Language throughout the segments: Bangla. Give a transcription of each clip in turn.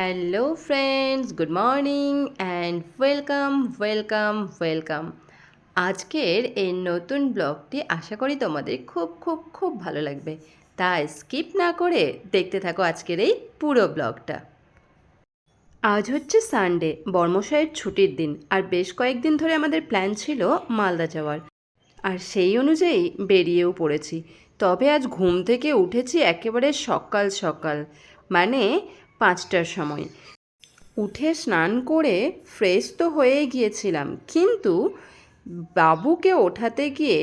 Hello friends good morning and welcome welcome welcome আজকের এই নতুন ব্লগটি আশা করি তোমাদের খুব খুব খুব ভালো লাগবে। তাই স্কিপ না করে দেখতে থাকো আজকের এই পুরো ব্লগটা। আজ হচ্ছে সানডে বর্মশাইয়ের ছুটির দিন আর বেশ কয়েকদিন ধরে আমাদের প্ল্যান ছিল মালদা যাওয়ার। আর সেই অনুযায়ী বেরিয়েও পড়েছি। তবে আজ ঘুম থেকে উঠেছি একেবারে সকাল সকাল। মানে পাঁচটার সময়। উঠে স্নান করে ফ্রেশ তো হয়ে গিয়েছিলাম, কিন্তু বাবুকে ওঠাতে গিয়ে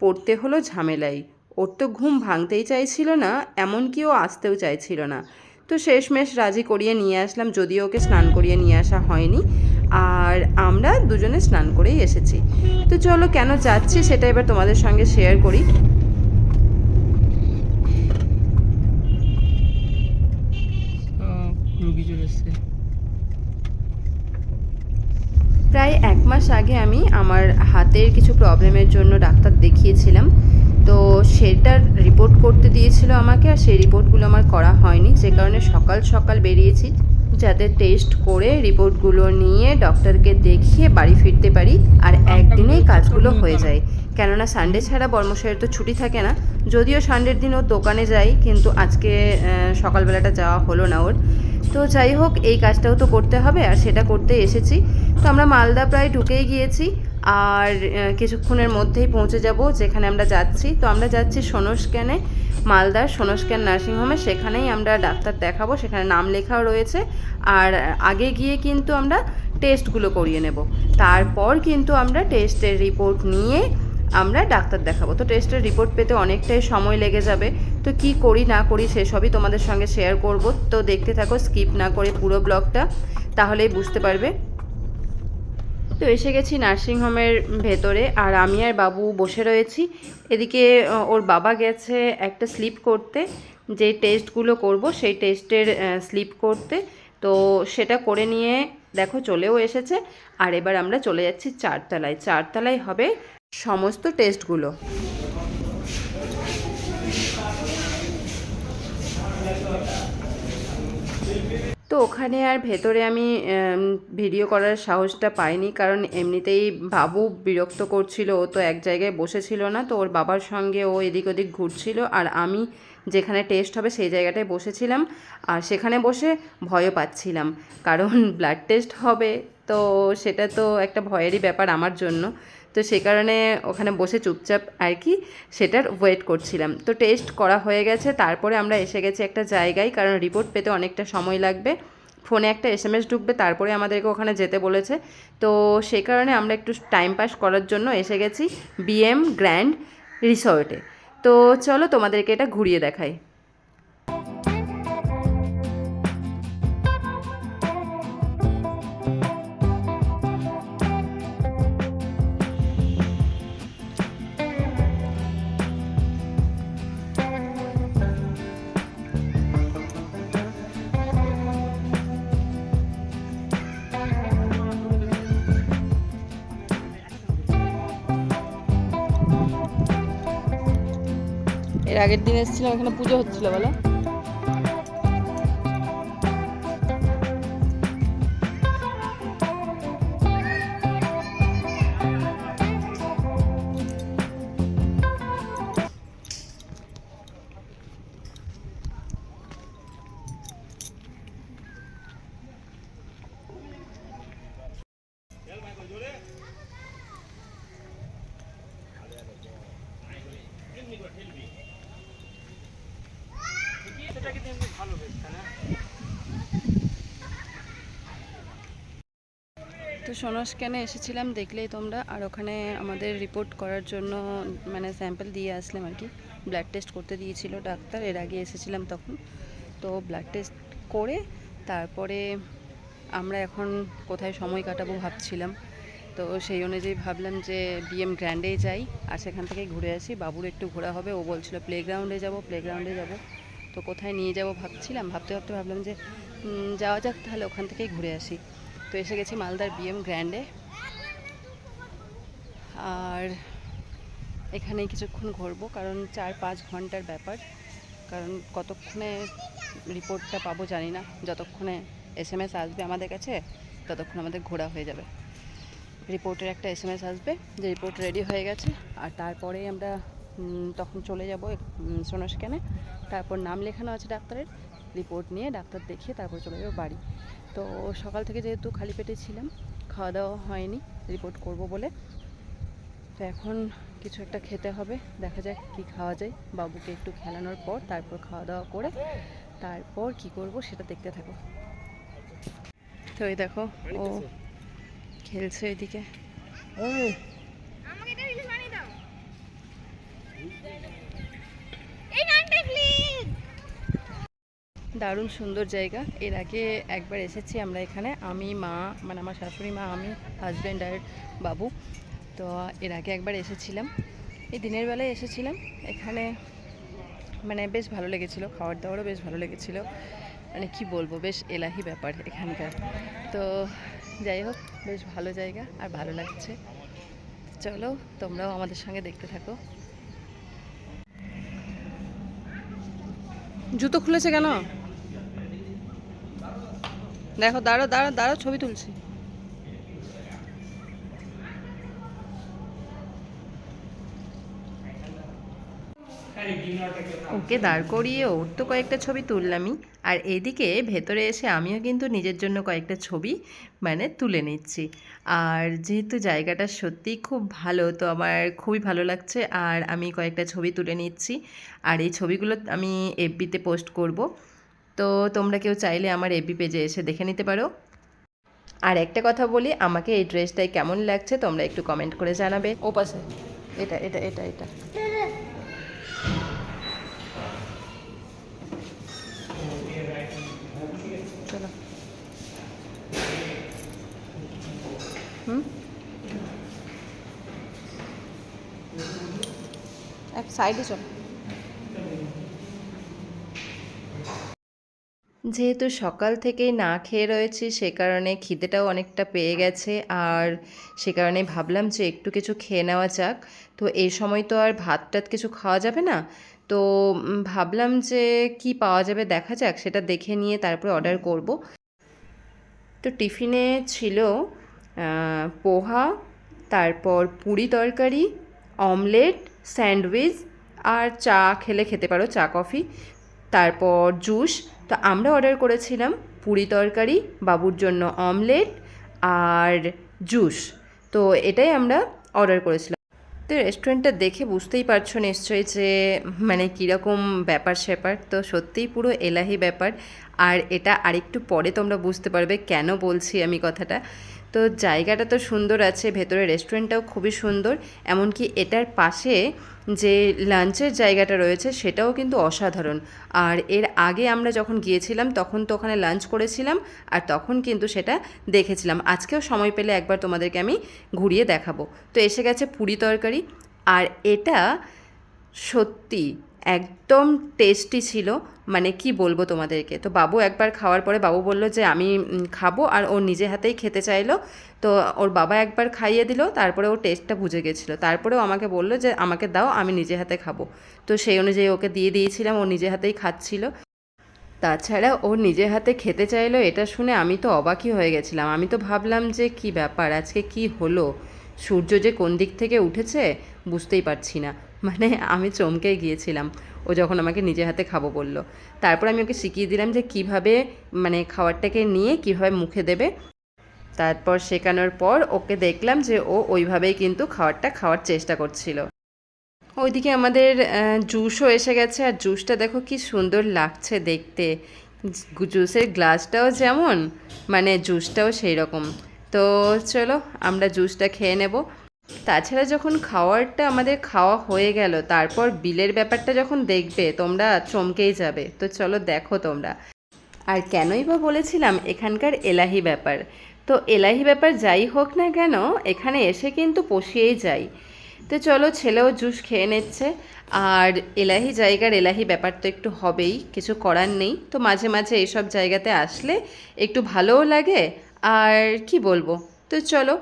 পড়তে হলো ঝামেলাই। ওর তো ঘুম ভাঙতেই চাইছিল না, এমনকি ও আসতেও চাইছিল না। তো শেষমেশ রাজি করিয়ে নিয়ে আসলাম, যদিও ওকে স্নান করিয়ে নিয়ে আসা হয়নি। আর আমরা দুজনে স্নান করেই এসেছি। তো চলো কেন যাচ্ছি সেটা এবার তোমাদের সঙ্গে শেয়ার করি। সব রুগী চলে এসছে। প্রায় এক মাস আগে আমি আমার হাতের কিছু প্রবলেমের জন্য ডাক্তার দেখিয়েছিলাম। তো সেটার রিপোর্ট করতে দিয়েছিল আমাকে আর সেই রিপোর্টগুলো আমার করা হয়নি। যে কারণে সকাল সকাল বেরিয়েছি যাতে টেস্ট করে রিপোর্টগুলো নিয়ে ডক্টরকে দেখিয়ে বাড়ি ফিরতে পারি আর একদিনেই কাজগুলো হয়ে যায়। কেননা সানডে ছাড়া বর্মশাইয়ের তো ছুটি থাকে না। যদিও সানডের দিন ওর দোকানে যাই কিন্তু আজকে সকালবেলাটা যাওয়া হলো না ওর। তো যাই হোক, এই কাজটাও তো করতে হবে আর সেটা করতে এসেছি। তো আমরা মালদা প্রায় ঢুকেই গিয়েছি আর কিছুক্ষণের মধ্যেই পৌঁছে যাব যেখানে আমরা যাচ্ছি। তো আমরা যাচ্ছি সোনস্ক্যানে, মালদার সোনস্ক্যান নার্সিংহোমে। সেখানেই আমরা ডাক্তার দেখাবো, সেখানে নাম লেখাও রয়েছে। আর, আগে গিয়ে কিন্তু আমরা টেস্টগুলো করিয়ে নেব। তারপর কিন্তু আমরা টেস্টের রিপোর্ট নিয়ে আমরা ডাক্তার দেখাবো। তো টেস্টের রিপোর্ট পেতে অনেকটাই সময় লেগে যাবে। তো কি করি, না করি সেসবই তোমাদের সঙ্গে শেয়ার করব। তো দেখতে থাকো স্কিপ না করে পুরো ব্লগটা, তাহলেই বুঝতে পারবে। তো এসে গেছি নার্সিংহোমের ভেতরে, আর আমি আর বাবু বসে রয়েছি। এদিকে ওর বাবা গেছে একটা স্লিপ করতে। যে টেস্টগুলো করব, সেই টেস্টের স্লিপ করতে। তো সেটা করে নিয়ে, দেখো চলেও এসেছে। আর এবার আমরা চলে যাচ্ছি চারতলায়। চারতলায় হবে সমস্ত টেস্টগুলো তো ওখানে আর ভেতরে আমি ভিডিও করার সাহসটা পাইনি, কারণ এমনিতেই বাবু বিরক্ত করছিল, ও তো এক জায়গায় বসেছিল না, তো ওর বাবার সঙ্গে ও এদিক ওদিক ঘুরছিল, আর আমি যেখানে টেস্ট হবে সেই জায়গাটায় বসেছিলাম, আর সেখানে বসে ভয়ও পাচ্ছিলাম, কারণ ব্লাড টেস্ট হবে, তো সেটা তো একটা ভয়েরই ব্যাপার আমার জন্য। তো সে কারণে ওখানে বসে চুপচাপ আর কি সেটার ওয়েট করছিলাম। তো টেস্ট করা হয়ে গেছে, তারপরে আমরা এসে গেছি একটা জায়গায়, কারণ রিপোর্ট পেতে অনেকটা সময় লাগবে। ফোনে একটা এস এম এস ঢুকবে, তারপরে আমাদেরকে ওখানে যেতে বলেছে। তো সেই কারণে আমরা একটু টাইম পাস করার জন্য এসে গেছি বিএম গ্র্যান্ড রিসর্টে তো চলো তোমাদেরকে এটা ঘুরিয়ে দেখাই। এর আগের দিন এসেছিলাম এখানে পুজো হচ্ছিল বলো? তো সোনস্ক্যানে এসেছিলাম, দেখলেই তোমরা। আর ওখানে আমাদের রিপোর্ট করার জন্য মানে স্যাম্পল দিয়ে আসলাম আর কি। ব্লাড টেস্ট করতে দিয়েছিল ডাক্তার, এর আগে এসেছিলাম তখন। তো ব্লাড টেস্ট করে তারপরে আমরা এখন কোথায় সময় কাটাবো ভাবছিলাম। তো সেই অনুযায়ী ভাবলাম যে বিএম গ্র্যান্ডেই যাই, আর সেখান থেকে ঘুরে আসি। বাবুর একটু ঘোরা হবে, ও বলছিল প্লেগ্রাউন্ডে যাব প্লেগ্রাউন্ডে যাব। তো কোথায় নিয়ে যাব ভাবছিলাম, ভাবতে ভাবতে ভাবলাম যে যাওয়া যাক তাহলে ওখান থেকেই ঘুরে আসি। তো এসে গেছি মালদার বিএম গ্র্যান্ডে আর এখানে কিছুক্ষণ ঘুরবো, কারণ চার পাঁচ ঘণ্টার ব্যাপার। কারণ কতক্ষণে রিপোর্টটা পাবো জানি না। যতক্ষণে এস এম এস আসবে আমাদের কাছে, ততক্ষণ আমাদের ঘোরা হয়ে যাবে। রিপোর্টের একটা এস এম এস আসবে, যে রিপোর্ট রেডি হয়ে গেছে, আর তারপরেই আমরা তখন চলে যাব সোনোস্ক্যানে তারপর নাম লেখানো আছে ডাক্তারের। রিপোর্ট নিয়ে ডাক্তার দেখিয়ে তারপর চলে যাব বাড়ি। তো সকাল থেকে যেহেতু খালি পেটে ছিলাম খাওয়া দাওয়া হয়নি রিপোর্ট করব বলে। তো এখন কিছু একটা খেতে হবে দেখা যাক কি খাওয়া যায়। বাবুকে একটু খেলানোর পর তারপর খাওয়া দাওয়া করে তারপর কি করব সেটা দেখতে থাকো। তো এই দেখো ও খেলছে এদিকে আমাকে এটা রিলিজ বানিয়ে দাও এই গানটা প্লিজ দারুণ সুন্দর জায়গা। এর আগে একবার এসেছি আমরা এখানে। আমি, মা মানে আমার শাশুড়ি মা, আমি হাজব্যান্ড আর বাবু। তো এর আগে একবার এসেছিলাম। এই দিনের বেলায় এসেছিলাম। এখানে মানে বেশ ভালো লেগেছিল। খাওয়ার দাওয়ারও বেশ ভালো লেগেছিল। মানে কি বলব, বেশ এলাহি ব্যাপার এখানকার। তো যাই হোক, বেশ ভালো জায়গা আর ভালো লাগছে। চলো, তোমরাও আমাদের সঙ্গে দেখতে থাকো। জুতো খুলেছে কেন? দেখো দাঁড়ো দাঁড়ো দাঁড়ো ছবি তুলছি। ওকে, দাঁড় করিয়ে ওর তো কয়েকটা ছবি তুললামই। আর এদিকে ভেতরে এসে আমিও কিন্তু নিজের জন্য কয়েকটা ছবি মানে তুলে নিচ্ছি। আর যেহেতু জায়গাটা সত্যিই খুব ভালো, তো আমার খুবই ভালো লাগছে, আর আমি কয়েকটা ছবি তুলে নিচ্ছি। আর এই ছবিগুলো আমি এফবিতে পোস্ট করব। তো তোমরা কেউ চাইলে আমার এফবি পেজে এসে দেখে নিতে পারো। আর একটা কথা বলি, আমাকে এই ড্রেসটাই কেমন লাগছে তোমরা একটু কমেন্ট করে জানাবে। ও পাশে। এটা এটা এটা এটা। চলো। হুম? এক সাইডে চলো। যেহেতু সকাল থেকেই না খেয়ে রয়েছি, সে কারণে খিদেটাও অনেকটা পেয়ে গেছে। আর সে কারণে ভাবলাম যে একটু কিছু খেয়ে নেওয়া যাক। তো এই সময় তো আর ভাত টাত কিছু খাওয়া যাবে না। তো ভাবলাম যে কি পাওয়া যাবে দেখা যাক, সেটা দেখে নিয়ে তারপরে অর্ডার করব। তো টিফিনে ছিল পোহা, তারপর পুরি তরকারি অমলেট স্যান্ডউইচ আর চা খেলে খেতে পারো, চা কফি তারপর জুস। তো আমরা অর্ডার করেছিলাম পুরি তরকারি, বাবুর জন্য অমলেট আর জুস। তো এটাই আমরা অর্ডার করেছিলাম। তো রেস্টুরেন্টটা দেখে বুঝতেই পারছ নিশ্চয়ই যে মানে কীরকম ব্যাপার স্যাপার। তো সত্যিই পুরো এলাহি ব্যাপার। আর এটা আরেকটু পরে তোমরা বুঝতে পারবে কেন বলছি আমি কথাটা। তো জায়গাটা তো সুন্দর আছে, ভেতরে রেস্টুরেন্টটাও খুবই সুন্দর, এমনকি এটার পাশে যে লাঞ্চের জায়গাটা রয়েছে সেটাও কিন্তু অসাধারণ। আর এর আগে আমরা যখন গিয়েছিলাম তখন তো ওখানে লাঞ্চ করেছিলাম, আর তখন কিন্তু সেটা দেখেছিলাম। আজকেও সময় পেলে একবার তোমাদেরকে আমি ঘুরিয়ে দেখাবো। তো এসে গেছে পুরি তরকারি, আর এটা সত্যি একদম টেস্টি ছিল। মানে কি বলব তোমাদেরকে? তো বাবু একবার খাওয়ার পরে বাবু বলল যে, আমি খাব। আর ও নিজে হাতেই খেতে চাইলো। তো ওর বাবা একবার খাইয়ে দিল, তারপরে ও টেস্টটা বুঝে গেছিল। তারপরেও আমাকে বলল যে, আমাকে দাও, আমি নিজে হাতে খাব। তো সেই অনুযায়ী ওকে দিয়ে দিয়েছিলাম, ও নিজে হাতেই খাচ্ছিল। তাছাড়া ও নিজে হাতে খেতে চাইলো, এটা শুনে আমি তো অবাকই হয়ে গেছিলাম। আমি তো ভাবলাম যে, কি ব্যাপার, আজকে কি হলো? সূর্য যে কোন দিক থেকে উঠেছে, বুঝতেই পারছি না। মানে আমি চমকে গিয়েছিলাম। ও যখন আমাকে নিজে হাতে খাব বলল। তারপর আমি ওকে শিখিয়ে দিলাম যে কীভাবে মানে খাবারটাকে নিয়ে কীভাবে মুখে দেবে। তারপর শেখানোর পর ওকে দেখলাম যে ও ওইভাবেই কিন্তু খাবারটা খাওয়ার চেষ্টা করছিল। ওইদিকে আমাদের জুসও এসে গেছে। আর জুসটা দেখো কি সুন্দর লাগছে দেখতে। জুসের গ্লাসটাও যেমন মানে জুসটাও সেই রকম তো চলো আমরা জুসটা খেয়ে নেব। তাছাড়া যখন খাওয়ারটা আমাদের খাওয়া হয়ে গেল, তারপর বিলের ব্যাপারটা যখন দেখবে, তোমরা চমকেই যাবে। তো চলো দেখো তোমরা। আর কেনই বা বলেছিলাম, এখানকার এলাহি ব্যাপার। তো এলাহি ব্যাপার যাই হোক না কেন, এখানে এসে কিন্তু পশিয়েই যাই। তো চলো ছেলেও জুস খেয়ে নিচ্ছে। আর এলাহি জায়গার এলাহি ব্যাপার তো একটু হবেই, কিছু করার নেই। তো মাঝে মাঝে এইসব জায়গাতে আসলে একটু ভালোও লাগে। আর কি বলব? তো চলো,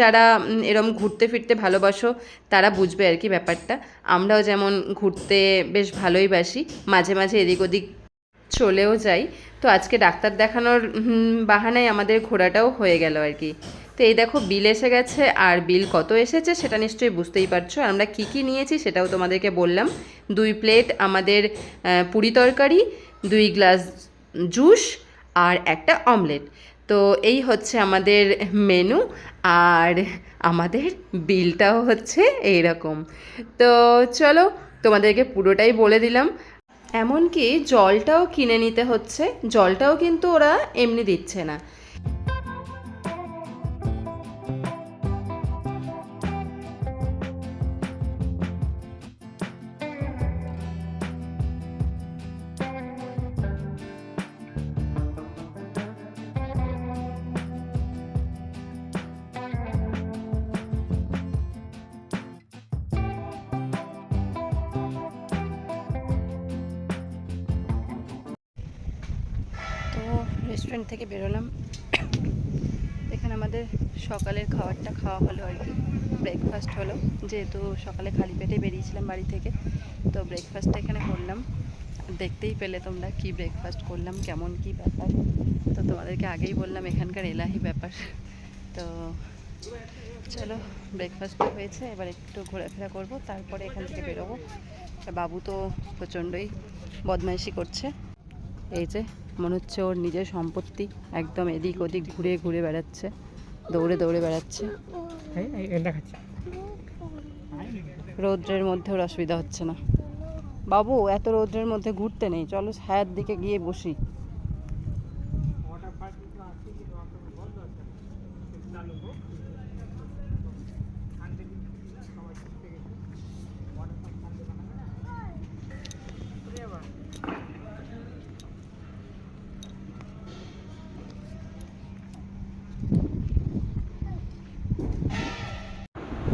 যারা এরম ঘুরতে ফিরতে ভালোবাসো, তারা বুঝবে আর কি ব্যাপারটা। আমরাও যেমন ঘুরতে বেশ ভালোই বাসি, মাঝে মাঝে এদিক ওদিক চলেও যাই। তো আজকে ডাক্তার দেখানোর বাহানায় আমাদের ঘোরাটাও হয়ে গেল আর কি। তো এই দেখো, বিল এসে গেছে, আর বিল কত এসেছে সেটা নিশ্চয়ই বুঝতেই পারছ। আমরা কী কী নিয়েছি সেটাও তোমাদেরকে বললাম। দুই প্লেট আমাদের পুরি তরকারি, দুই গ্লাস জুস, আর একটা অমলেট। তো এই হচ্ছে আমাদের মেনু আর আমাদের বিলটাও হচ্ছে এইরকম। তো চলো তোমাদেরকে পুরোটাই বলে দিলাম। এমনকি জলটাও কিনে নিতে হচ্ছে। জলটাও কিন্তু ওরা এমনি দিচ্ছে না। রেস্টুরেন্ট থেকে বেরোলাম। এখানে আমাদের সকালের খাবারটা খাওয়া হলো আর কি। ব্রেকফাস্ট হলো। যেহেতু সকালে খালি পেটে বেরিয়েছিলাম বাড়ি থেকে, তো ব্রেকফাস্টটা এখানে করলাম। দেখতেই পেলে তোমরা কি ব্রেকফাস্ট করলাম, কেমন কি ব্যাপার। তো তোমাদেরকে আগেই বললাম, এখানকার এলাহি ব্যাপার। তো চলো ব্রেকফাস্টটা হয়েছে। এবার একটু ঘোরাফেরা করব, তারপরে এখান থেকে বেরোবো। বাবু তো প্রচণ্ডই বদমাইশি করছে। এই যে মনে হচ্ছে ওর নিজের সম্পত্তি একদম এদিক ওদিক ঘুরে ঘুরে বেড়াচ্ছে দৌড়ে দৌড়ে বেড়াচ্ছে। রৌদ্রের মধ্যে ওর অসুবিধা হচ্ছে না। বাবু এত রৌদ্রের মধ্যে ঘুরতে নেই চলো ছায়ার দিকে গিয়ে বসি।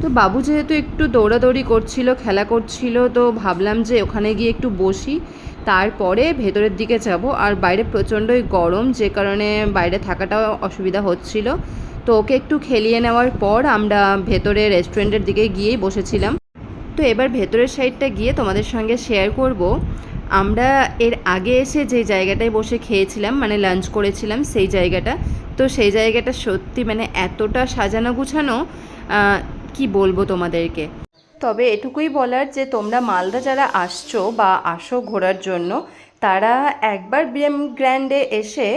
তো বাবু যেহেতু একটু দৌড়াদৌড়ি করছিল, খেলা করছিল, তো ভাবলাম যে ওখানে গিয়ে একটু বসি। তারপরে ভেতরের দিকে যাব। আর বাইরে প্রচণ্ডই গরম, যে কারণে বাইরে থাকাটাও অসুবিধা হচ্ছিল। তো ওকে একটু খেলিয়ে নেওয়ার পর আমরা ভেতরে রেস্টুরেন্টের দিকে গিয়েই বসেছিলাম। তো এবার ভেতরের সাইডটা গিয়ে তোমাদের সঙ্গে শেয়ার করব। আমরা এর আগে এসে যে জায়গাটায় বসে খেয়েছিলাম মানে লাঞ্চ করেছিলাম, সেই জায়গাটা। তো সেই জায়গাটা সত্যি মানে এতটা সাজানো গুছানো কি বলব তোমাদেরকে? তবে এটুকুই বলার যে তোমরা মালদা যারা আসছো বা আসো ঘোরার জন্য, তারা একবার বিএম গ্র্যান্ডে এসে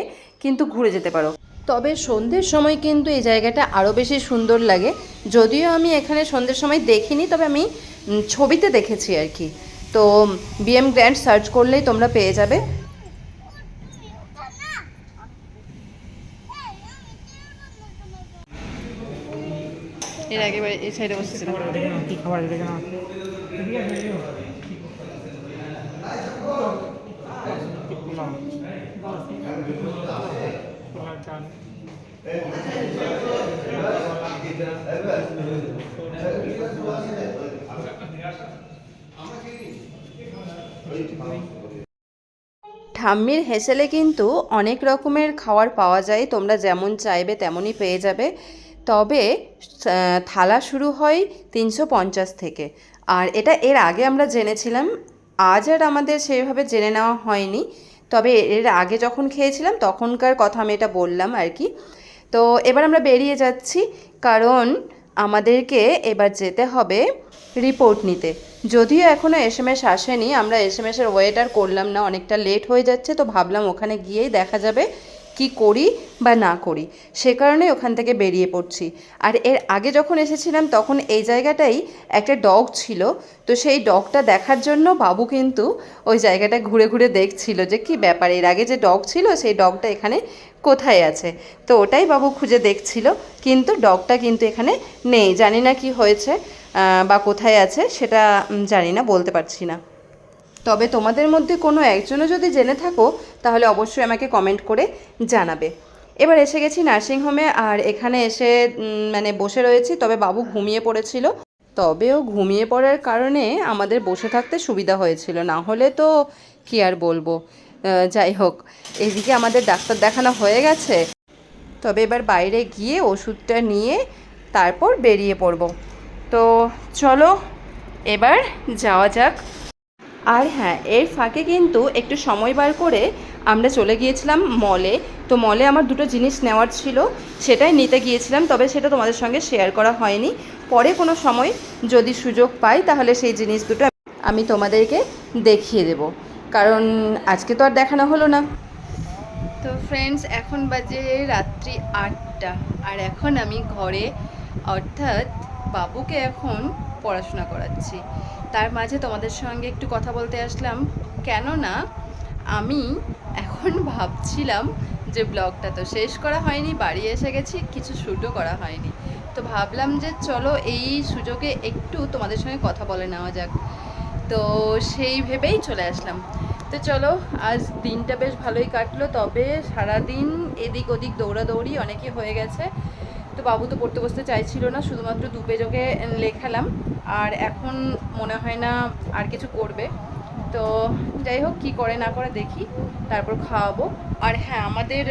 কিন্তু ঘুরে যেতে পারো। তবে সন্ধ্যের সময় কিন্তু এই জায়গাটা আরও বেশি সুন্দর লাগে। যদিও আমি এখানে সন্ধ্যের সময় দেখিনি, তবে আমি ছবিতে দেখেছি আর কি। তো বিএম গ্র্যান্ড সার্চ করলেই তোমরা পেয়ে যাবে। এর আগে এই সাইডে বসেছিলাম। কি খাবার কেন ঠাম্মির হেসেলে কিন্তু অনেক রকমের খাবার পাওয়া যায়, তোমরা যেমন চাইবে তেমনই পেয়ে যাবে। তবে থালা শুরু হয় তিনশো পঞ্চাশ থেকে। আর এটা এর আগে আমরা জেনেছিলাম, আজ আর আমাদের সেভাবে জেনে নেওয়া হয়নি। তবে এর আগে যখন খেয়েছিলাম, তখনকার কথা আমি এটা বললাম আর কি। তো এবার আমরা বেরিয়ে যাচ্ছি, কারণ আমাদেরকে এবার যেতে হবে রিপোর্ট নিতে। যদিও এখনও এস এম এস আসেনি, আমরা এস এম এসের ওয়েট আর করলাম না, অনেকটা লেট হয়ে যাচ্ছে, তো ভাবলাম ওখানে গিয়েই দেখা যাবে কি করি বা না করি, সে কারণে ওখান থেকে বেরিয়ে পড়ছি। আর এর আগে যখন এসেছিলাম, তখন এই জায়গাটাই একটা ডগ ছিল। তো সেই ডগটা দেখার জন্য বাবু কিন্তু ওই জায়গাটা ঘুরে ঘুরে দেখছিল যে কি ব্যাপার, এর আগে যে ডগ ছিল, সেই ডগটা এখানে কোথায় আছে? তো ওটাই বাবু খুঁজে দেখছিল, কিন্তু ডগটা কিন্তু এখানে নেই। জানি না কি হয়েছে বা কোথায় আছে, সেটা জানি না, বলতে পারছি না। তবে তোমাদের মধ্যে কোনো একজনও যদি জেনে থাকো, তাহলে অবশ্যই আমাকে কমেন্ট করে জানাবে। এবার এসে গেছি নার্সিংহোমে আর এখানে এসে মানে বসে রয়েছি, তবে বাবু ঘুমিয়ে পড়েছিল। তবেও ঘুমিয়ে পড়ার কারণে আমাদের বসে থাকতে সুবিধা হয়েছিল, না হলে তো কি আর বলব। যাই হোক, এদিকে আমাদের ডাক্তার দেখানো হয়ে গেছে। তবে এবার বাইরে গিয়ে ওষুধটা নিয়ে তারপর বেরিয়ে পড়ব। তো চলো, এবার যাওয়া যাক। আর হ্যাঁ এর ফাঁকে কিন্তু একটু সময় বার করে আমরা চলে গিয়েছিলাম মলে তো মলে আমার দুটো জিনিস নেওয়ার ছিল, সেটাই নিতে গিয়েছিলাম, তবে সেটা তোমাদের সঙ্গে শেয়ার করা হয়নি। পরে কোনো সময় যদি সুযোগ পাই, তাহলে সেই জিনিস দুটো আমি তোমাদেরকে দেখিয়ে দেব। কারণ আজকে তো আর দেখানো হলো না। তো ফ্রেন্ডস এখন বাজে রাত্রি আটটা। আর এখন আমি ঘরে, অর্থাৎ বাবুকে এখন পড়াশোনা করাচ্ছি। তার মাঝে তোমাদের সঙ্গে একটু কথা বলতে আসলাম। কেননা আমি এখন ভাবছিলাম যে ব্লগটা তো শেষ করা হয়নি, বাড়ি এসে গেছি, কিছু শ্যুটও করা হয়নি। তো ভাবলাম যে চলো এই সুযোগে একটু তোমাদের সঙ্গে কথা বলে নেওয়া যাক। তো সেই ভেবেই চলে আসলাম। তো চলো, আজ দিনটা বেশ ভালোই কাটলো, তবে সারাদিন এদিক ওদিক দৌড়াদৌড়ি অনেকে হয়ে গেছে। তো বাবু তো পড়তে বসতে চাইছিল না, শুধুমাত্র দু পেজকে লেখালাম, আর এখন মনে হয় না আর কিছু করবে। তো যাই হোক, কী করে না করে দেখি, তারপর খাওয়াবো। আর হ্যাঁ আমাদের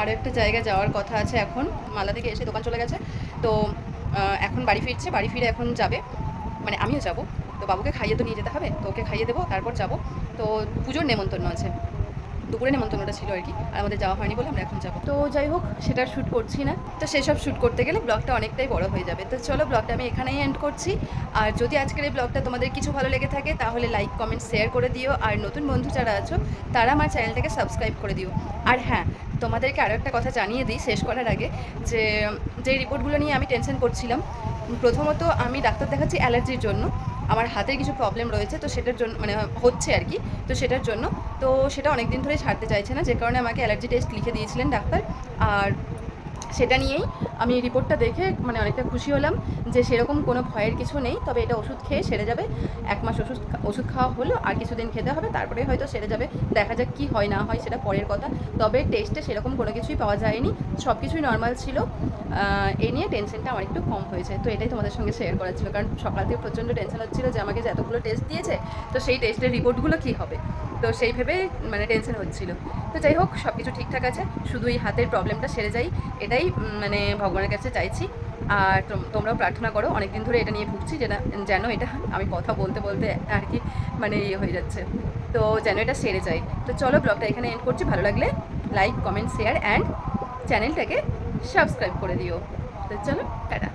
আরও একটা জায়গা যাওয়ার কথা আছে এখন, মালদা থেকে এসে দোকান চলে গেছে। তো এখন বাড়ি ফিরছে, বাড়ি ফিরে এখন যাবে। মানে আমিও যাব। তো বাবুকে খাইয়ে তো নিয়ে যেতে হবে, তো ওকে খাইয়ে দেবো, তারপর যাব। তো পুজোর নেমন্তন্ন আছে। দুপুরে নেমন্তন্নটা ছিল আর কি। আর আমাদের যাওয়া হয়নি বলে আমরা এখন যাব। তো যাই হোক সেটা শ্যুট করছি না। তো সেসব শ্যুট করতে গেলে ব্লগটা অনেকটাই বড় হয়ে যাবে। তো চলো ব্লগটা আমি এখানেই এন্ড করছি। আর যদি আজকের এই ব্লগটা তোমাদের কিছু ভালো লেগে থাকে তাহলে লাইক কমেন্ট শেয়ার করে দিও। আর নতুন বন্ধু যারা আছো তারা আমার চ্যানেলটাকে সাবস্ক্রাইব করে দিও। আর হ্যাঁ তোমাদেরকে আরও একটা কথা জানিয়ে দিই শেষ করার আগে যে যে রিপোর্টগুলো নিয়ে আমি টেনশন করছিলাম প্রথমত আমি ডাক্তার দেখাচ্ছি অ্যালার্জির জন্য। আমার হাতের কিছু প্রবলেম রয়েছে, তো সেটার জন্য মানে হচ্ছে আর কি। তো সেটার জন্য। তো সেটা অনেক দিন ধরেই ছাড়তে চাইছে না, যে কারণে আমাকে অ্যালার্জি টেস্ট লিখে দিয়েছিলেন ডাক্তার। আর সেটা নিয়েই আমি রিপোর্টটা দেখে মানে অনেকটা খুশি হলাম। যে সেরকম কোনো ভয়ের কিছু নেই, তবে এটা ওষুধ খেয়ে সেরে যাবে। এক মাস ওষুধ ওষুধ খাওয়া হলো, আর কিছুদিন খেতে হবে, তারপরে হয়তো সেরে যাবে। দেখা যাক কি হয় না হয়, সেটা পরের কথা। তবে টেস্টে সেরকম কোনো কিছুই পাওয়া যায়নি। সব কিছুই নর্মাল ছিল এই নিয়ে টেনশনটা আমার একটু কম হয়েছে। তো এটাই তোমাদের সঙ্গে শেয়ার করার ছিল। কারণ সকাল থেকে প্রচণ্ড টেনশন হচ্ছিল যে আমাকে যে এতগুলো টেস্ট দিয়েছে, তো সেই টেস্টের রিপোর্টগুলো কী হবে? তো সেই ভেবে মানে টেনশন হচ্ছিল। তো যাই হোক সব কিছু ঠিকঠাক আছে। শুধু এই হাতের প্রবলেমটা সেরে যাই। এটাই মানে ভগবানের কাছে চাইছি। আর তোম- তোমরাও প্রার্থনা করো। অনেকদিন ধরে এটা নিয়ে ভুগছি যেটা, যেন এটা আমি কথা বলতে বলতে আর কি মানে ইয়ে হয়ে যাচ্ছে। তো যেন এটা সেরে যায়। তো চলো ব্লগটা এখানে এন্ড করছি। ভালো লাগলে লাইক কমেন্ট শেয়ার অ্যান্ড চ্যানেলটাকে সাবস্ক্রাইব করে দিও। তো চলো, টাটা।